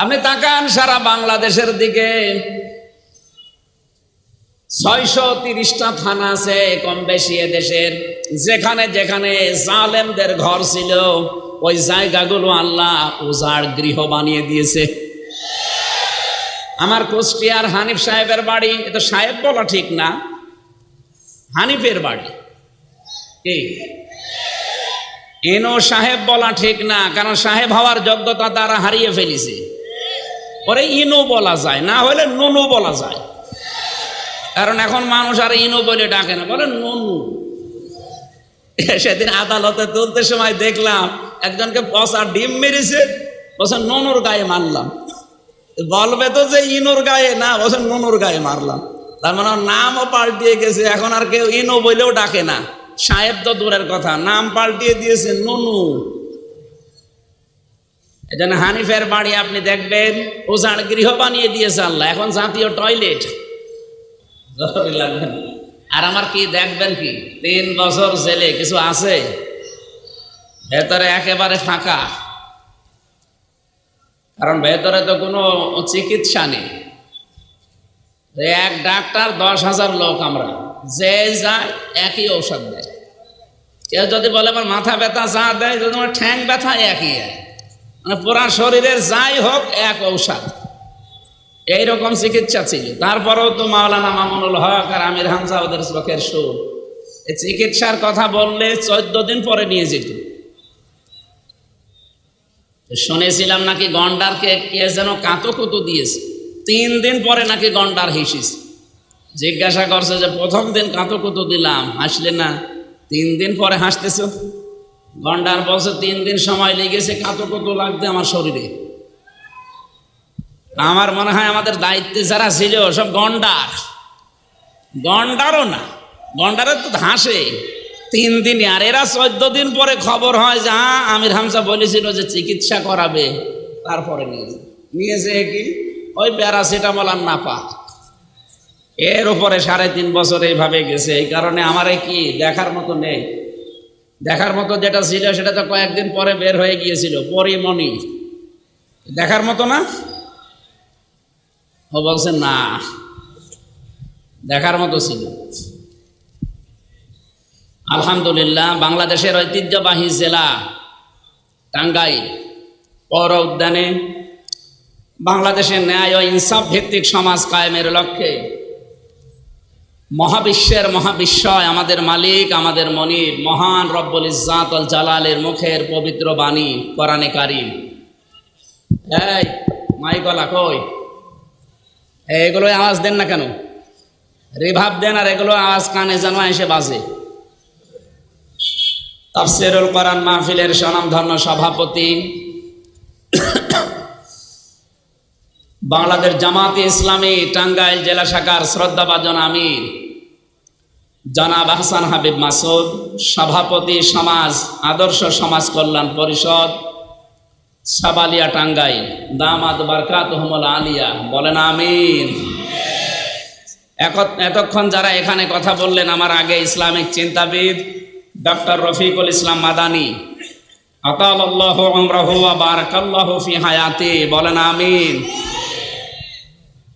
আপনি তাকান সারা বাংলাদেশের দিকে। ছয়শো তিরিশটা থানা আছে কম বেশি দেশের যেখানে যেখানে জালেমদের ঘর ছিল, ওই জায়গাগুলো আল্লাহ উজাড় গৃহ বানিয়ে দিয়েছে। আমার কুষ্টিয়ার হানিফ সাহেবের বাড়ি, এ তো সাহেব বলা ঠিক না। হানিফের বাড়ি। কি? এনো সাহেব বলা ঠিক না, কারণ সাহেব হওয়ার যোগ্যতা তারা হারিয়ে ফেলেছে। পরে ইনো বলা যায়, না হলে নুনু বলা যায়। কারণ এখন মানুষ আর ইনো বলে ডাকে না, বলে নুনু। সেদিন আদালতে তুলতে সময় দেখলাম, একজনকে পচা ডিম মেরেছে, বলছে ননুর গায়ে মারলাম। বলবে তো যে ইনোর গায়ে, না, বলছে ননুর গায়ে মারলাম। তার মানে নামও পাল্টিয়ে গেছে, এখন আর কেউ ইনো বলেও ডাকে না। সাহেব তো দূরের কথা, নাম পাল্টিয়ে দিয়েছে ননু। এজন্য হানিফের বাড়ি আপনি দেখবেন ওজাড় গৃহ বানিয়ে দিয়েছে আল্লাহ। এখন জাতীয় টয়লেট। লাগবে আর আমার কি দেখবেন কি? তিন বছর জেলে, কিছু আছে? ভেতরে একেবারে ফাঁকা। কারণ ভেতরে তো কোনো চিকিৎসা নেই। এক ডাক্তার, দশ হাজার লোক আমরা। যে যায়, একই ঔষধ দেয়। কেউ যদি বলে, আমার মাথা ব্যথা যা দেয়, যদি আমার ঠ্যাং ব্যথা, একই এক মানে পুরা শরীরের যাই হোক, এক ঔষধ। এইরকম চিকিৎসা ছিল। তারপরেও তো মাওলানা মামুনুল হক আর আমির হামজা ওদের চোখের সুর। এই চিকিৎসার কথা বললে চোদ্দ দিন পরে নিয়ে যেত। শুনেছিলাম নাকি গন্ডারকে কে যেন কাঁতো কুতো দিয়েছে। তিন দিন পরে নাকি গন্ডার হিসিস জিজ্ঞাসা করছে যে, প্রথম দিন কাঁতো কুতো দিলাম, হাসলে না? তিন দিন পরে হাসতেছ? গন্ডার বলছে, তিন দিন সময় লেগেছে কাঁতো কুতো লাগতে আমার শরীরে। আমার মনে হয় আমাদের দায়িত্বে যারা ছিল, সব গন্ডার। গন্ডারও না, গন্ডারের তো হাসে। তিন দিন, আর এরা চোদ্দ দিন পরে খবর হয় যে হ্যাঁ আমির হামসা বলেছিল যে চিকিৎসা করাবে, তারপরে নিয়েছে নিয়েছে কি? ওই প্যারাসিটামল আর না পা এর উপরে সাড়ে তিন বছর এইভাবে গেছে। এই কারণে আমার কি দেখার মতো নেই। দেখার মতো যেটা ছিল, সেটা তো কয়েকদিন পরে বের হয়ে গিয়েছিল, পরিমণি। দেখার মতো না? ও বলছে, না। দেখার মতো ছিল। আলহামদুলিল্লাহ, বাংলাদেশের ঐতিহ্যবাহী জেলা টাঙ্গাইল পৌর উদ্যানে বাংলাদেশের ন্যায় ও ইনসাফ ভিত্তিক সমাজ কায়েমের লক্ষ্যে মহাবিশ্বের মহাবিশ্বয়, আমাদের মালিক, আমাদের মনির মহান রব্বুল ইজাত জালালের মুখের পবিত্র বাণী, কোরআনে কারিম। এই মাইকলা কই? এগুলো আওয়াজ দেন না কেন? রিভাব দেন আর এগুলো আওয়াজ কানে যেন এসে বাজে। তাফসিরুল কোরআন মাহফিলের স্বনামধন্য সভাপতি বাংলাদেশ জামাতে ইসলামী টাঙ্গাইল জেলা শাখার শ্রদ্ধাভাজন আমির। জনাব আহসান হাবিব মাসুদ, সভাপতি সমাজ, আদর্শ সমাজ কল্যাণ পরিষদ, সাবালিয়া টাঙ্গাইল। দামাদ বারকাত আলিয়া। বলেন আমিন। এতক্ষণ যারা এখানে কথা বললেন, আমার আগে ইসলামিক চিন্তাবিদ ডক্টর রফিকুল ইসলাম মাদানি। আতাল্লাহ ফি হায়াতি। বলেন আমিন।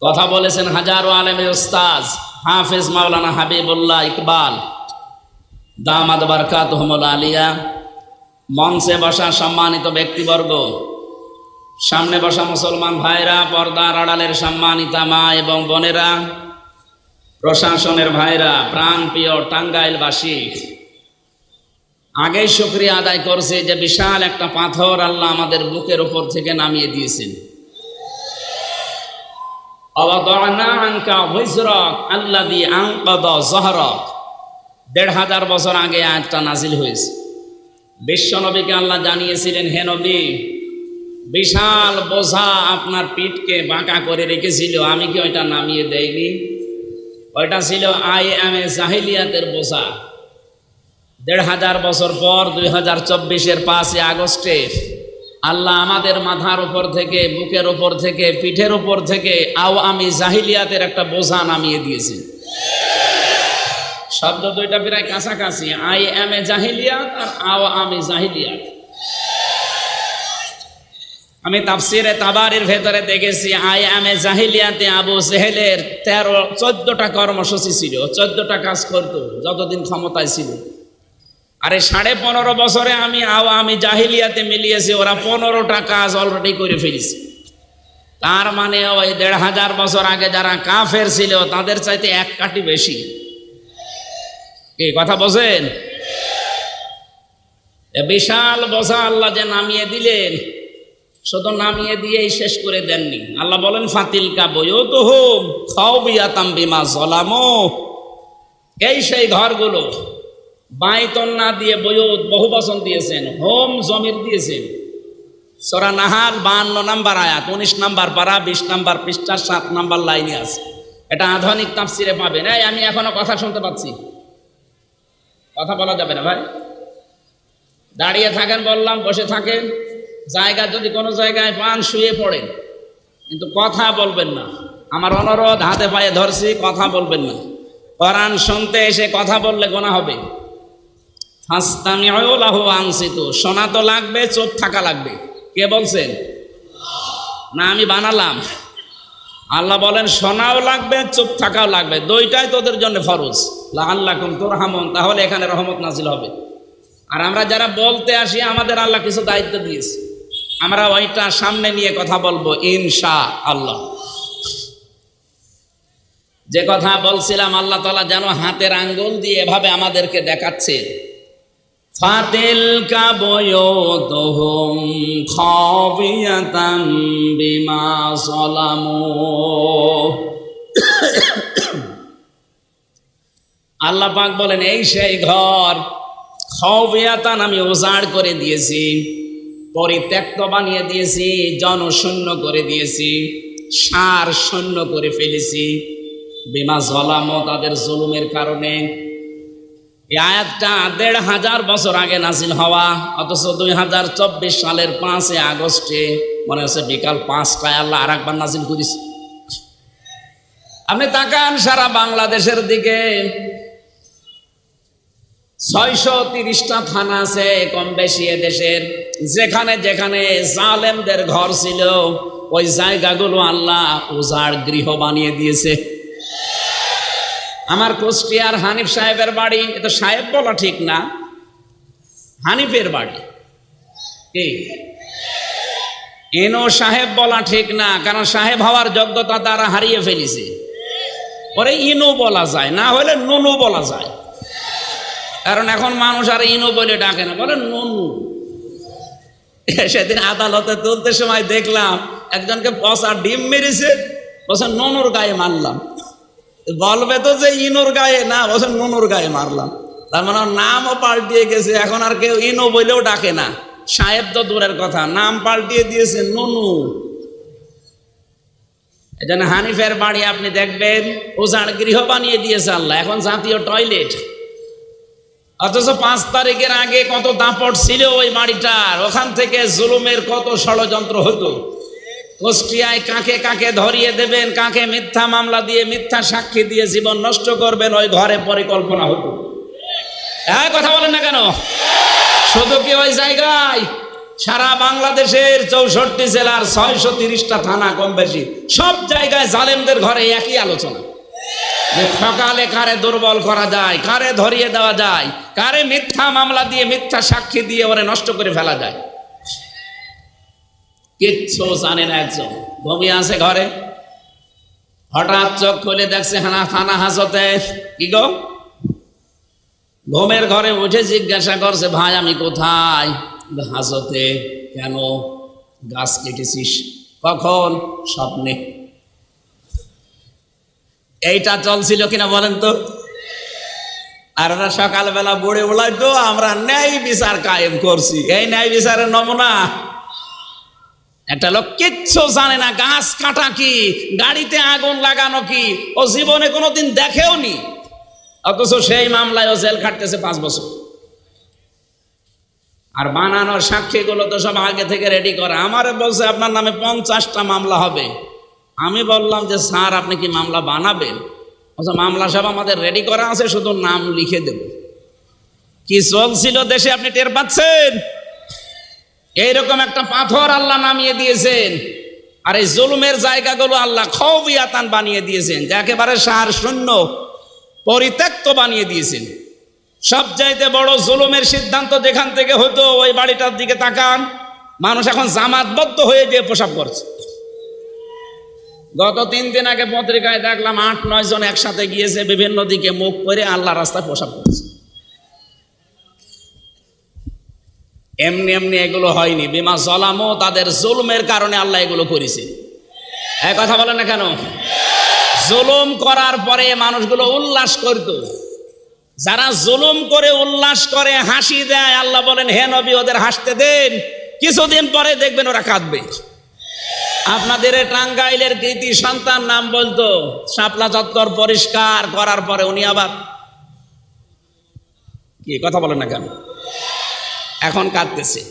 কথা বলেছেন হাজারো আলেমের উস্তাজ। হাফিজ মাওলানা হাবিবুল্লাহ ইকবাল দামাদ বারকাত আলিয়া, মঞ্চে বসা সম্মানিত ব্যক্তিবর্গ, সামনে বসা মুসলমান ভাইরা, পর্দার আড়ালের সম্মানিতা মা এবং বোনেরা, প্রশাসনের ভাইরা, প্রাণ প্রিয় টাঙ্গাইলবাসী, আগেই শুক্রিয়া আদায় করছে যে বিশাল একটা পাথর আল্লাহ আমাদের বুকের উপর থেকে নামিয়ে দিয়েছেন। দেড় হাজার বছর আগে আয়াতটা নাজিল হয়েছে। বিশ্বনবীকে আল্লাহ জানিয়েছিলেন, হে নবী, বিশাল বোঝা আপনার পিঠকে বাঁকা করে রেখেছিল। আমি কি ওইটা নামিয়ে দেইনি? ওইটা ছিল আই এম এ জাহিলিয়াতের বোঝা। দেড় হাজার বছর পর দুই হাজার চব্বিশের পাঁচই আগস্টে আল্লাহ আমাদের মাথার উপর থেকে, বুকের উপর থেকে, পিঠের উপর থেকে আও আমি জাহিলিয়াতের একটা বোঝা নামিয়ে দিয়েছি। শব্দ দুইটা প্রায় কাছাকাছি। আই এম এ জাহিলিয়াত আর আও আমি জাহিলিয়াত। আমি তাফসিরে তাবারির ভেতরে দেখেছি, আই এম এ জাহিলিয়াতে আবু জেহেলের তেরো, চোদ্দটা কর্মসূচি ছিল। চোদ্দটা কাজ করতো, যতদিন ক্ষমতায় ছিল। আরে সাড়ে পনেরো বছরে আমি আও আমি জাহিলিয়াতে মিলিয়েছি, ওরা পনেরোটা কাজ অলরেডি করে ফেলেছে। তার মানে ওই দেড় হাজার বছর আগে যারা কাফের ছিল, তাদের চাইতে এক কাটি বেশি। কি, কথা বোঝেন বিশাল বোঝা আল্লাহ যে নামিয়ে দিলেন, শুধু নামিয়ে দিয়েই শেষ করে দেননি। আল্লাহ বলেন ফাতিল কা বইও তো বিমা এই সেই ঘরগুলো বাইতন না দিয়ে বইয়ত বহু বচন দিয়েছেন, হোম জমির দিয়েছেন। সরা নাহাল বাহান্ন নাম্বার আয়াত, উনিশ নাম্বার পারা, বিশ নাম্বার পৃষ্ঠার সাত নাম্বার লাইনে আছে। এটা আধুনিক তাফসিরে পাবেন। এই, আমি এখনও কথা শুনতে পাচ্ছি। কথা বলা যাবে না ভাই? দাঁড়িয়ে থাকেন, বললাম, বসে থাকেন। জায়গা যদি কোনো জায়গায় পান, শুয়ে পড়েন। কিন্তু কথা বলবেন না। আমার অনুরোধ, হাতে পায়ে ধরছি, কথা বলবেন না। কোরআন শুনতে এসে কথা বললে গোনা হবে। ফাস্তামিউ লাহু আনসিতু শোনা তো লাগবে, চোখ থাকা লাগবে। কে বলছেন? না, আমি বানালাম। আল্লাহ বলেন শোনাও লাগবে চুপ থাকাও লাগবে। দুইটাই তোদের জন্য ফরজ। আল্লাহ কুম তোর হামন তাহলে এখানে রহমত নাজিল হবে। আর আমরা যারা বলতে আসি, আমাদের আল্লাহ কিছু দায়িত্ব দিয়েছে। আমরা ওইটা সামনে নিয়ে কথা বলব ইনশা আল্লাহ যে কথা বলছিলাম, আল্লাহ তালা যেন হাতের আঙ্গুল দিয়ে এভাবে আমাদেরকে দেখাচ্ছে। ফাতিল কাবয়তহুম খাবিয়াতাম বিমা সলামু। আল্লাহ পাক বলেন, এই সেই ঘর খাবিয়াতান আমি উজাড় করে দিয়েছি, পরিত্যক্ত বানিয়ে দিয়েছি, জনশূন্য করে দিয়েছি, সার শূন্য করে ফেলেছি। বিমা জলামো তাদের জুলুমের কারণে এই আয়াতটা দেড় হাজার বছর আগে নাজিল হওয়া, অথচ দুই হাজার চব্বিশ সালের পাঁচই আগস্টে মনে হচ্ছে বিকাল পাঁচটায় আল্লাহ আর একবার নাজিল করিস আপনি তাকান সারা বাংলাদেশের দিকে। ছয়শো তিরিশটা থানা আছে কম বেশি দেশের। যেখানে যেখানে জালেমদের ঘর ছিল, ওই জায়গাগুলো আল্লাহ উজাড় গৃহ বানিয়ে দিয়েছে। আমার কুষ্টিয়ার হানিফ সাহেবের বাড়ি এটা সাহেব বলা ঠিক না। হানিফের বাড়ি। কি? সাহেব বলা ঠিক না, কারণ সাহেব হওয়ার যোগ্যতা তারা হারিয়ে ফেলেছে। পরে ইনো বলা যায়, না হলে নুনু বলা যায়। কারণ এখন মানুষ আর ইনো বলে ডাকে না, বলে নুনু। সেদিন আদালতে তুলতে সময় দেখলাম, একজনকে পচা ডিম মেরেছে বলছে ননুর গায়ে মারলাম। বলবে তো যে ইনুর গায়ে, না, বলছে নুনুর গায়ে মারলাম। তার মানে নামও পাল্টিয়ে গেছে, এখন আর কেউ ইনো বলেও ডাকে না। সাহেব তো দূরের কথা, নাম পাল্টিয়ে দিয়েছে নুনু। এই জন্য হানিফের বাড়ি আপনি দেখবেন ওজান গৃহ বানিয়ে দিয়েছে আল্লাহ, এখন জাতীয় টয়লেট। অথচ পাঁচ তারিখের আগে কত দাপট ছিল ওই বাড়িটার, ওখান থেকে জুলুমের কত ষড়যন্ত্র হতো। কুষ্টিয়ায় কাকে কাকে ধরিয়ে দেবেন, কাকে মিথ্যা মামলা দিয়ে মিথ্যা সাক্ষী দিয়ে জীবন নষ্ট করবেন, ওই ঘরে পরিকল্পনা হতো হ্যাঁ কথা বলেন না কেন? শুধু কি ওই জায়গায়? সারা বাংলাদেশের চৌষট্টি জেলার ছয়শো তিরিশটা থানা কম বেশি। সব জায়গায় জালেমদের ঘরে একই আলোচনা। যে সকালে কারে দুর্বল করা যায়, কারে ধরিয়ে দেওয়া যায়, কারে মিথ্যা মামলা দিয়ে মিথ্যা সাক্ষী দিয়ে ওরে নষ্ট করে ফেলা যায়। কিচ্ছু জানে না একজন। ঘুমিয়ে আছে ঘরে। হঠাৎ চোখ খুলে দেখছে হানা থানা হাজতে। কি গো? ঘুমের ঘরে উঠে জিজ্ঞাসা করছে, ভাই, আমি কোথায়? হাজতে, কেন গাছ কেটেছিস? কখন? স্বপ্নে। এইটা চলছিল কিনা বলেন তো? আর ওরা সকালবেলা বুড়ে বলাই তো আমরা ন্যায় বিচার কায়েম করছি। এই ন্যায় বিচারের নমুনা? একটা লোক কিচ্ছু জানে না, গাছ কাটা কি, গাড়িতে আগুন লাগানো কি, ও জীবনে কোনোদিন দেখেও নি অথচ সেই মামলায় ও জেল খাটতেছে পাঁচ বছর। আর বানানোর সাক্ষীগুলো তো সব আগে থেকে রেডি করা। আমারে বলছে, আপনার নামে পঞ্চাশটা মামলা হবে। আমি বললাম যে, স্যার, আপনি কি মামলা বানাবেন? মামলা সব আমাদের রেডি করা আছে, শুধু নাম লিখে দেব। কি চলছিল দেশে আপনি টের পাচ্ছেন? এইরকম একটা পাথর আল্লাহ নামিয়ে দিয়েছেন। আর এই জুলুমের জায়গাগুলো আল্লাহ খবিয়াতান বানিয়ে দিয়েছেন, যে একেবারে সার শূন্য, পরিত্যক্ত বানিয়ে দিয়েছেন। সবচাইতে বড় জুলুমের সিদ্ধান্ত যেখান থেকে হতো, ওই বাড়িটার দিকে তাকান, মানুষ এখন জামাতবদ্ধ হয়ে গিয়ে প্রসাব করছে। গত তিন দিন আগে পত্রিকায় দেখলাম আট, নয় জন একসাথে গিয়েছে, বিভিন্ন দিকে মুখ করে আল্লাহ রাস্তায় প্রসাব করছে। এমনি এমনি এগুলো হয়নি। বিমা জলামো তাদের জুলুমের কারণে আল্লাহ এগুলো করেছে। এক কথা বলে না কেন? জুলুম করার পরে মানুষগুলো উল্লাস করত। যারা জুলুম করে উল্লাস করে, হাসি দেয়, আল্লাহ বলেন, হে নবী, ওদের হাসতে দেন। কিছুদিন পরে দেখবেন ওরা কাঁদবে। আপনাদের টাঙ্গাইলের কৃতি সন্তান নাম বলতো, শাপলা চত্বর পরিষ্কার করার পরে উনি আবার কি, কথা বলেন না কেন? এখন কাঁদতেছে।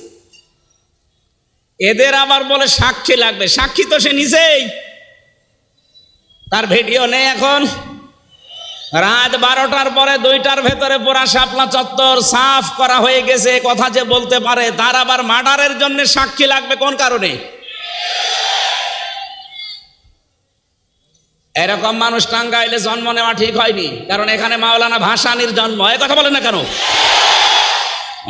এদের আবার বলে সাক্ষী লাগবে। সাক্ষী তো সে নিজেই। তার ভিডিও নেই এখন। রাত বারোটার পরে দুইটার ভেতরে পুরা শাপলা চত্বর সাফ করা হয়ে গেছে। কথা যে বলতে পারে, তার আবার মার্ডারের জন্য সাক্ষী লাগবে কোন কারণে? এরকম মানুষ টাঙ্গাইলে জন্ম নেওয়া ঠিক হয়নি, কারণ এখানে মাওলানা ভাসানির জন্ম। এ কথা বলে না কেন?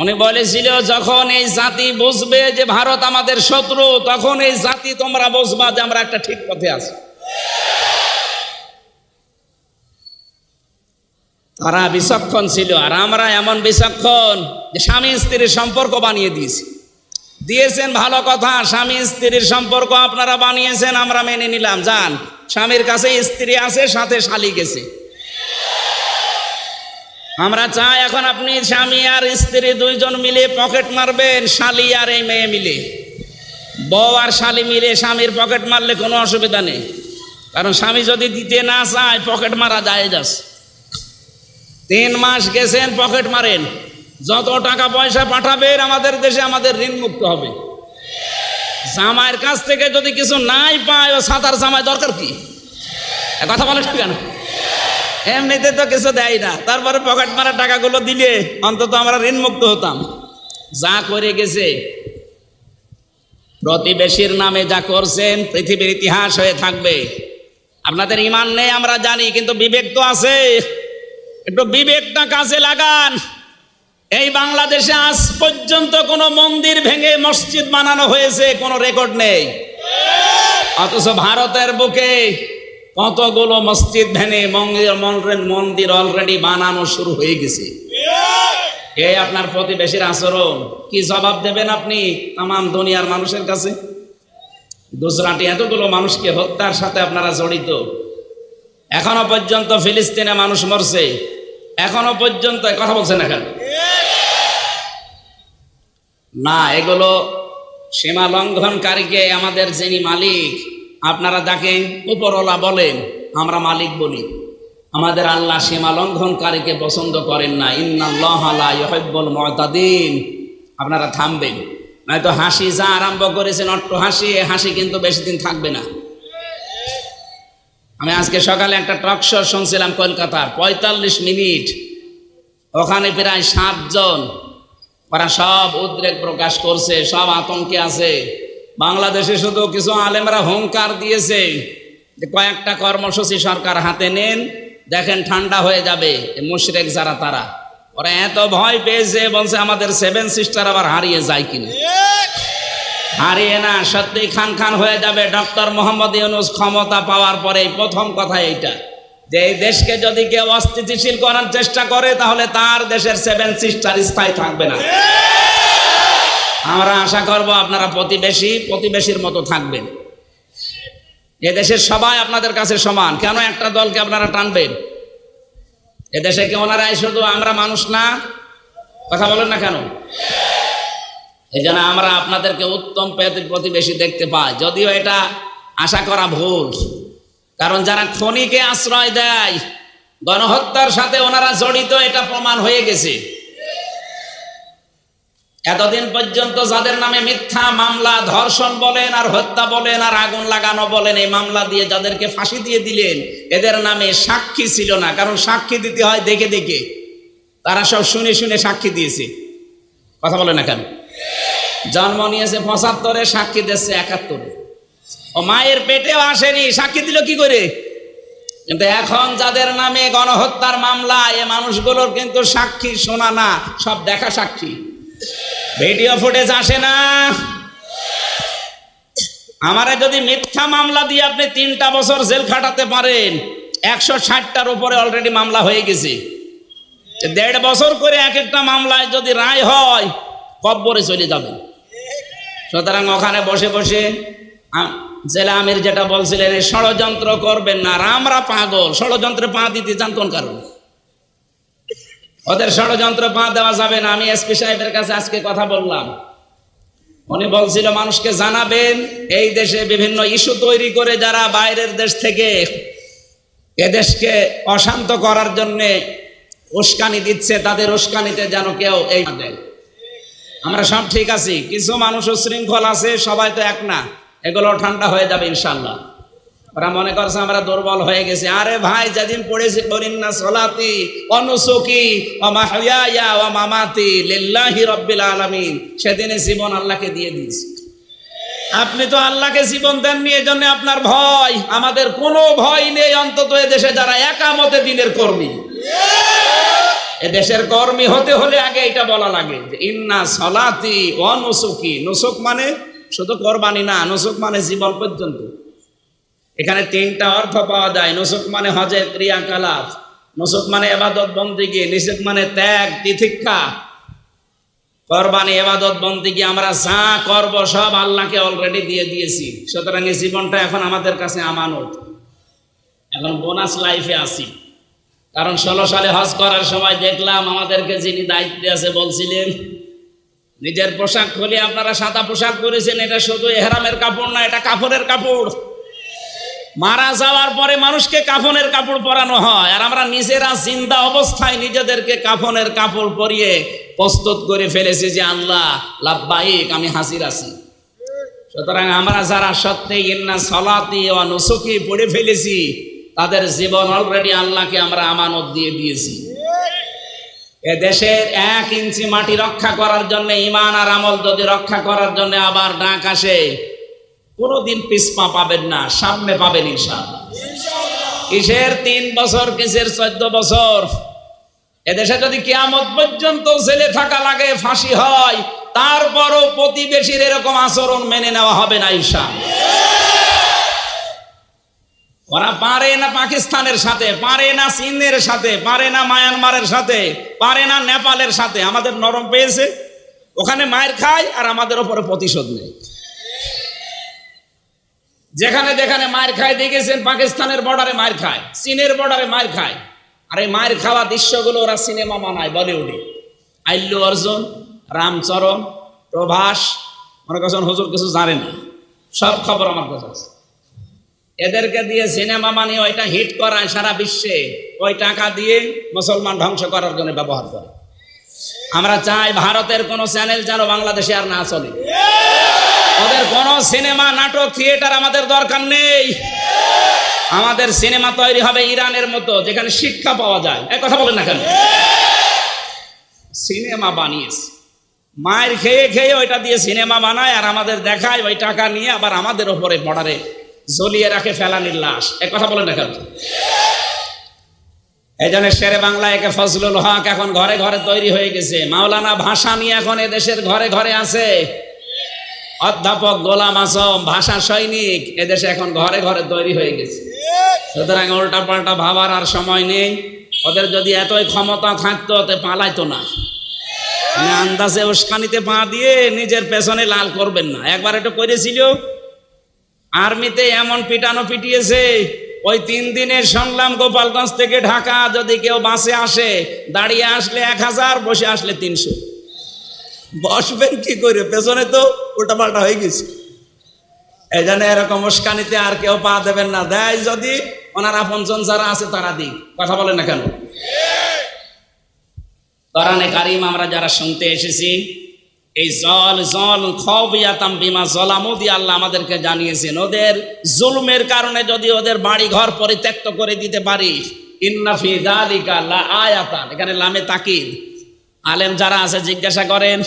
উনি বলেছিল, যখন এই জাতি বুঝবে যে ভারত আমাদের শত্রু, তখন এই জাতি তোমরা বুঝবা যে আমরা একটা ঠিক পথে আছি। তারা বিচক্ষণ ছিল, আর আমরা এমন বিচক্ষণ যে স্বামী স্ত্রীর সম্পর্ক বানিয়ে দিয়েছি। দিয়েছেন ভালো কথা, স্বামী স্ত্রীর সম্পর্ক আপনারা বানিয়েছেন, আমরা মেনে নিলাম। যান, স্বামীর কাছে স্ত্রী আছে, সাথে শালি গেছে। আমরা চাই এখন আপনি স্বামী আর স্ত্রী দুইজন মিলে পকেট মারবেন, শালি আর এই মেয়ে মিলে। বউ আর শালি মিলে স্বামীর পকেট মারলে কোনো অসুবিধা নেই। কারণ স্বামী যদি দিতে না চায়, পকেট মারা যায় যাস তিন মাস গেছেন, পকেট মারেন। যত টাকা পয়সা পাঠাবেন, আমাদের দেশে আমাদের ঋণ মুক্ত হবে। জামাইয়ের কাছ থেকে যদি কিছু নাই পায়, ও সাঁতার জামাই দরকার কি? কথা বলে ঠিক না এমনিতে তো কিছু দেয় না। তারপরে পকেট মারা টাকাগুলো দিলে অন্তত আমরা ঋণ মুক্ত হতাম। যা করে গেছে। প্রতিবেশীর নামে যা করছেন পৃথিবীর ইতিহাস হয়ে থাকবে। আপনাদের ইমান নেই, আমরা জানি, কিন্তু বিবেক তো আছে। একটু বিবেকটা কাজে লাগান। এই বাংলাদেশে আজ পর্যন্ত কোনো মন্দির ভেঙে মসজিদ বানানো হয়েছে, কোনো রেকর্ড নেই। অথচ ভারতের বুকে কতগুলো মসজিদ ভেঙে মন্দির মন্দির- অলরেডি বানানো শুরু হয়ে গেছে। এই আপনার প্রতিবেশীর আচরণ? কি জবাব দেবেন আপনি তাম দুনিয়ার মানুষের কাছে? গুজরাটে এতগুলো মানুষকে হত্যার সাথে আপনারা জড়িত। এখনও পর্যন্ত ফিলিস্তিনে মানুষ মরছে। এখনও পর্যন্ত কথা বলছেন এখন না, এগুলো সীমা লঙ্ঘনকারীকে আমাদের যিনি মালিক আপনারা যাকে উপরওয়ালা বলেন, আমরা মালিক বলি। আমাদের আল্লাহ সীমা লঙ্ঘনকারীকে পছন্দ করেন না। ইন্নাল্লাহুল মতাদিন। আপনারা থামবেন। নয়তো হাসি যা আরম্ভ করেছেন, অট্ট হাসি, এ হাসি কিন্তু বেশি দিন থাকবে না। আমি আজকে সকালে একটা টক শো শুনছিলাম কলকাতার, পঁয়তাল্লিশ মিনিট। ওখানে প্রায় সাতজন, ওরা সব উদ্রেক প্রকাশ করছে, সব আতঙ্কে আছে। বাংলাদেশে শুধু কিছু আলেমরা হুঙ্কার দিয়েছে কয়েকটা কর্মসূচি সরকার হাতে নেন, দেখেন ঠান্ডা হয়ে যাবে মুশরেক যারা তারা। ওরা এত ভয় পেয়েছে, বলছে আমাদের সেভেন সিস্টার আবার হারিয়ে যায় কিনা। হারিয়ে না, সত্যি খান খান হয়ে যাবে। ডক্টর মোহাম্মদ ইউনুস ক্ষমতা পাওয়ার পরে প্রথম কথা এইটা। যে এই দেশকে যদি কেউ অস্থিতিশীল করার চেষ্টা করে, তাহলে তার দেশের সেভেন সিস্টার স্থায়ী থাকবে না। আমরা আশা করব আপনারা প্রতিবেশী, প্রতিবেশীর মতো থাকবেন। এদেশের সবাই আপনাদের কাছে সমান। কেন একটা দলকে আপনারা টানবেন? এদেশে কি ওনারাই শুধু আমরা মানুষ না? কথা বলেন না কেন? এই জন্য আমরা আপনাদেরকে উত্তম প্রতিবেশী দেখতে পাই। যদিও এটা আশা করা ভুল। কারণ যারা খনিকে আশ্রয় দেয়, গণহত্যার সাথে ওনারা জড়িত, এটা প্রমাণ হয়ে গেছে। এতদিন পর্যন্ত যাদের নামে মিথ্যা মামলা, ধর্ষণ বলেন আর হত্যা বলেন আর আগুন লাগানো বলেন, এই মামলা দিয়ে যাদেরকে ফাঁসি দিয়ে দিলেন, এদের নামে সাক্ষী ছিল না। কারণ সাক্ষী দিতে হয় দেখে দেখে। তারা সব শুনে শুনে সাক্ষী দিয়েছে। কথা বলে না কেন? জন্ম নিয়েছে পঁচাত্তরে, সাক্ষী দিচ্ছে একাত্তরে। ও মায়ের পেটেও আসেনি, সাক্ষী দিল কি করে? কিন্তু এখন যাদের নামে গণহত্যার মামলা, এ মানুষগুলোর কিন্তু সাক্ষী শোনা না, সব দেখা সাক্ষী। ভিডিও ফুটেজ আসে না। আমারে যদি মিথ্যা মামলা দিয়ে আপনি তিনটা বছর জেল খাটাতে পারেন, একশো ষাটটার উপরে অলরেডি মামলা হয়ে গেছে। দেড় বছর করে এক একটা মামলায় যদি রায় হয়, কব্বরে চলে যাবেন। সুতরাং ওখানে বসে বসে জেলা আমির যেটা বলছিলেন ষড়যন্ত্র করবেন না আর আমরা পাগল। ষড়যন্ত্রে পা দিতে চান কোন কারণে? ওদের ষড়যন্ত্র পা দেওয়া যাবে না। আমি এসপি সাহেবের কাছে আজকে কথা বললাম। উনি বলছিল, মানুষকে জানাবেন, এই দেশে বিভিন্ন ইস্যু তৈরি করে যারা বাইরের দেশ থেকে এদেশকে অশান্ত করার জন্যে উস্কানি দিচ্ছে, তাদের উস্কানিতে যেন কেউ এই আমরা সব ঠিক আছি। কিছু মানুষ শৃঙ্খল আছে, সবাই তো এক না। এগুলো ঠান্ডা হয়ে যাবে ইনশাল্লাহ। ওরা মনে করছে আমরা দুর্বল হয়ে গেছি। আরে ভাই, যেদিন পড়েছি করিন না সলাতি অনুসুকি ও মাহিয়া ও মামাতি, লিল্লাহি রব্বিল আলামিন, সেদিনে জীবন আল্লাহকে দিয়ে দিয়েছি। আপনি তো আল্লাহকে জীবন দেননি এই জন্য আপনার ভয়। আমাদের কোনো ভয় নেই অন্তত দেশে যারা একামতে দিনের কর্মী। এ দেশের কর্মী হতে হলে আগে এটা বলা লাগে যে, ইন্না সলাতি ও নুসুকি। নুসুক মানে শুধু কোরবানি না, নুসুক মানে জীবন পর্যন্ত। এখানে তিনটা অর্থ পাওয়া যায়। নুসুক মানে হজের ক্রিয়াকলাপ নুসুক মানে এবাদত বন্দিগি নিষেক মানে ত্যাগ তিথিক্ষা কোরবানি, এবাদত বন্দিগি, আমরা যা করব সব আল্লাহকে অলরেডি দিয়ে দিয়েছি। সুতরাং এই জীবনটা এখন আমাদের কাছে আমানত। এখন বোনাস লাইফে আছি। কারণ ষোলো সালে হজ করার সময় দেখলাম আমাদেরকে যিনি দায়িত্বে আছে বলছিলেন, নিজের পোশাক খুলে আপনারা সাদা পোশাক পরেছেন, এটা শুধু এহরামের কাপড় না, এটা কাপড়ের কাপড়। মারা যাওয়ার পরে মানুষকে কাফনের কাপড় পরানো হয়। আর আমরা নিজেরা জিন্দা অবস্থায় নিজেদেরকে কাফনের কাপড় পরিয়ে প্রস্তুত করে ফেলেছি যে, আল্লাহ লাভবাহিক আমি হাসির আছি। সুতরাং আমরা যারা সত্যি ইন্না সলাতি ও নুসুকি পড়ে ফেলেছি, তাদের জীবন অলরেডি আল্লাহকে আমরা আমানত দিয়ে দিয়েছি। এ দেশের এক ইঞ্চি মাটি রক্ষা করার জন্য, ইমান আর আমল যদি রক্ষা করার জন্য আবার ডাক আসে কোনোদিন পিসপা পাবেন না, সামনে পাবেন ইনশাআল্লাহ কিসের তিন বছর, কিসের চোদ্দ বছর? এদেশে যদি কিয়ামত পর্যন্ত ছেলে থাকা লাগে, ফাঁসি হয়, তারপরও প্রতিবেশীর এরকম আচরণ মেনে নেওয়া হবে না ঈশা ওরা পারে না পাকিস্তানের সাথে, পারে না চীনের সাথে, পারে না মায়ানমারের সাথে, পারে না নেপালের সাথে। আমাদের নরম পেয়েছে, ওখানে মায়ের খায় আর আমাদের ওপরে প্রতিশোধ নেই যেখানে যেখানে মায়ের খায়, দেখেছেন? পাকিস্তানের বর্ডারে মায়ের খায়, চীনের বর্ডারে মায়ের খায়। আর এই মায়ের খাওয়া দৃশ্যগুলো ওরা সিনেমা মানায় বলিউডে আইল্লু অর্জুন রামচরণ প্রভাস, মনে করছেন হুজুর কিছু জানে না। সব খবর আমার কাছে আছে। এদেরকে দিয়ে সিনেমা মানে ওইটা হিট করায় সারা বিশ্বে। ওই টাকা দিয়ে মুসলমান ধ্বংস করার জন্য ব্যবহার করে। আমরা চাই ভারতের কোনো চ্যানেল যেন বাংলাদেশে আর না চলে। ওদের কোন সিনেমা, নাটক, থিয়েটার আমাদের দরকার নেই। আমাদের সিনেমা তৈরি হবে ইরানের মতো, যেখানে শিক্ষা পাওয়া যায়। এক কথা বলেন না কেন? সিনেমা বানিয়েছে। মায়ের খেয়ে খেয়ে ওইটা দিয়ে সিনেমা বানায় আর আমাদের দেখায় ওই টাকা নিয়ে আবার আমাদের ওপরে বর্ডারে ঝুলিয়ে রাখে ফেলানির লাশ। এক কথা বলেন না কেন? এই জন্য শেরে বাংলা একে ফজলুল হক এখন ঘরে ঘরে তৈরি হয়ে গেছে। মাওলানা ভাষা নিয়ে এখন এদেশের ঘরে ঘরে আছে। অধ্যাপক গোলাম আসম ভাষা সৈনিক, এদেশে এখন ঘরে ঘরে তৈরি হয়ে গেছে। সুতরাং উল্টা পাল্টা ভাবার আর সময় নেই। ওদের যদি এতই ক্ষমতা থাকতো, তে পালাইতো না। মানে আন্দাজে উস্কানিতে পা দিয়ে নিজের পেছনে লাল করবেন না। একবার এটা করেছিল। আর্মিতে এমন পিটানো পিটিয়েছে, ওই তিন দিনের শুনলাম গোপালগঞ্জ থেকে ঢাকা যদি কেউ বাসে আসে, দাঁড়িয়ে আসলে এক হাজার, বসে আসলে তিনশো। বসবেন কি করে? পেছনে তো উল্টা পাল্টা হয়ে গেছে। এই জন্য এরকম উস্কানিতে আর কেউ পা দেবেন না। দেয় যদি ওনার আপনজন যারা আছে তারা দিক। কথা বলেন না কেন? কোরআনে কারিম আমরা যারা শুনতে এসেছি, এই জল জল খবিয়াতাম বিমা জলামুদি আল্লাহ আমাদেরকে জানিয়েছেন, ওদের জুলমের কারণে যদি ওদের বাড়ি ঘর পরিত্যক্ত করে দিতে পারি ইন্নাফি দালিকা আয়াতান। এখানে লামে তাকিদ। আলেম যারা আছে, জিজ্ঞাসা করেন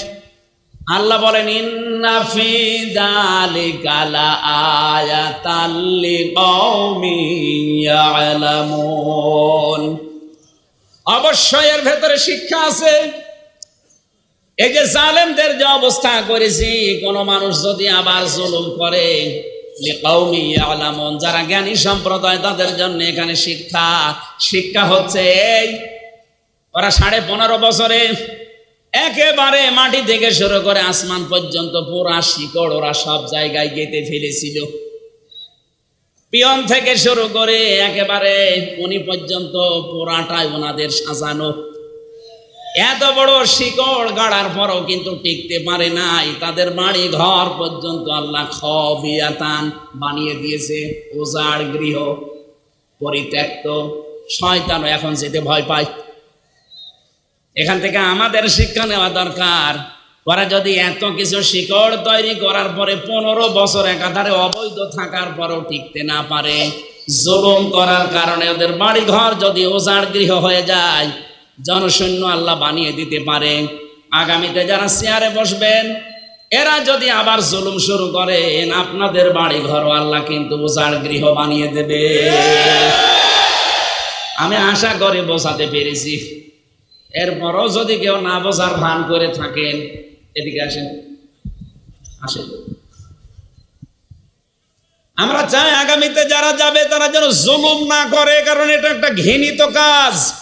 আল্লাহ বলেন, ইন্না ফি যালিকা লাআয়াতাল লিকাউমিন ইয়ালামুন। অবশ্যই এর ভেতরে শিক্ষা আছে। এই যে জালেমদের যে অবস্থা করেছি, কোন মানুষ যদি আবার জুলুম করে যারা জ্ঞানী সম্প্রদায়, তাদের জন্য এখানে শিক্ষা শিক্ষা হচ্ছে এই, ওরা সাড়ে পনেরো বছরে একেবারে মাটি থেকে শুরু করে আসমান পর্যন্ত পুরা শিকড় ওরা সব জায়গায় গেতে ফেলেছিল। পিয়ন থেকে শুরু করে একেবারে উনি পর্যন্ত পুরাটাই ওনাদের সাজানো। এত বড় শিকড় গাড়ার পরও কিন্তু টিকতে পারে নাই। তাদের বাড়ি ঘর পর্যন্ত আল্লাহ খান বানিয়ে দিয়েছে। ওজাড় গৃহ পরিত্যক্ত। শয়তানও এখন যেতে ভয় পায়। এখান থেকে আমাদের শিক্ষা নেওয়া দরকার। ওরা যদি এত কিছু শিকড় তৈরি করার পরে পনেরো বছর একাধারে অবৈধ থাকার পরও টিকতে না পারে, জুলুম করার কারণে ওদের বাড়ি ঘর যদি ওজাড় গৃহ হয়ে যায় জনসৈন্য আল্লাহ বানিয়ে দিতে পারে। আগামীতে যারা চেয়ারে বসবেন, এরা যদি আবার জুলুম শুরু করেন, আপনাদের বাড়ি ঘর আল্লাহ কিন্তু ওজাড় গৃহ বানিয়ে দেবে। আমি আশা করে বোঝাতে পেরেছি। এরপরও যদি কেউ না বোঝার ভান করে থাকেন, এদিকে আসেন। আসেন। আমরা চাই আগামীতে যারা যাবে তারা যেন জুলুম না করে, কারণ এটা একটা ঘৃণিত কাজ।